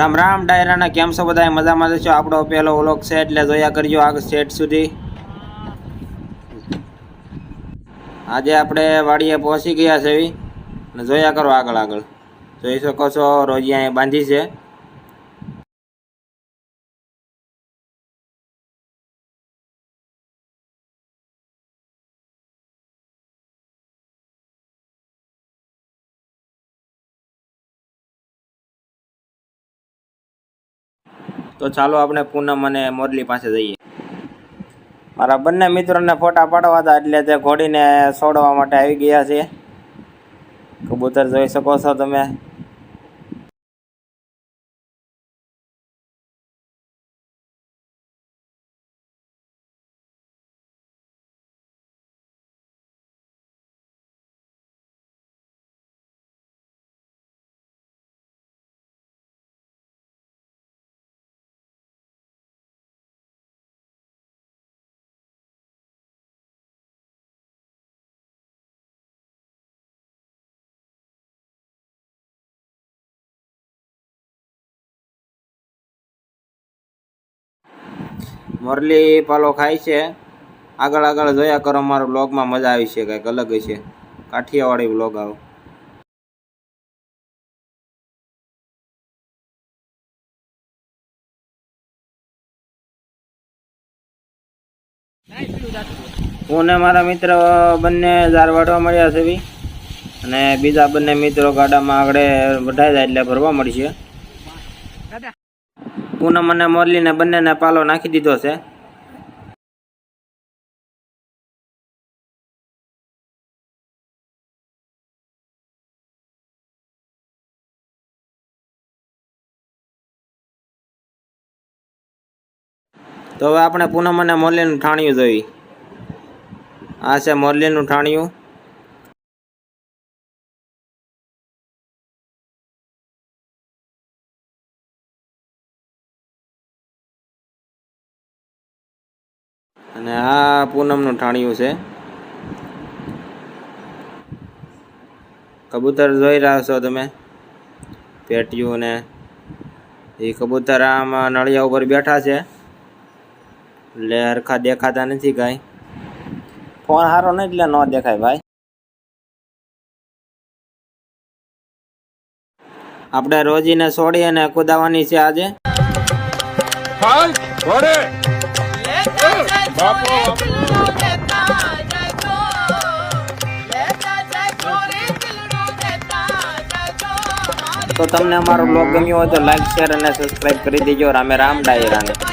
રામ રામ, ડાયરાના કેમ છો બધા મજામાં છો? આપણો પહેલો વ્લોગ છે એટલે જોયા કરજો આ સેટ સુધી. આજે આપણે વાડીએ પહોંચી ગયા છે અને જોયા કરો આગળ આગળ. જોઈ શકો છો રોજી અહીંયા બાંધી છે. તો ચાલો આપણે પૂનમ અને મોરલી પાસે જઈએ. મારા બંને મિત્રોને ફોટા પાડવા હતા એટલે તે ઘોડીને છોડવા માટે આવી ગયા છે. કબૂતર જોઈ શકો છો તમે. મોરલી પાલો ખાય છે. આગળ આગળ જોયા કરો, મારો બ્લોગમાં મજા આવી છે, કંઈક અલગ છે. કાઠિયાવાડી બ્લોગ આવો. હું ને મારા મિત્ર બંને ઝારવાડવા મળ્યા છે બી. અને બીજા બંને મિત્રો ગાડામાં આગળ બધાય જાય એટલે ભરવા મળશે પૂનમ અને મોરલીને બંનેને પાલો નાખી દીધો છે. તો હવે આપણે પૂનમ અને મોરલીનું ઠાણિયું જોઈ. આ છે મોરલીનું ઠાણિયું. અને આ પૂનમનું ઠાણિયું છે. કબૂતર જોઈ રહ્યા છો તમે? પેટીયું ને એ કબૂતર આમ નળિયા ઉપર બેઠા છે. એટલે હરખા દેખાતા નથી કાંઈ. ફોન સારો નહીં એટલે ન દેખાય ભાઈ. આપણે રોજીને છોડી અને કુદાવાની છે આજે. તો તમને અમારો બ્લોગ ગમ્યો હોય તો લાઈક શેર અને સબસ્ક્રાઇબ કરી દેજો. રામે રામ ડાયરાને.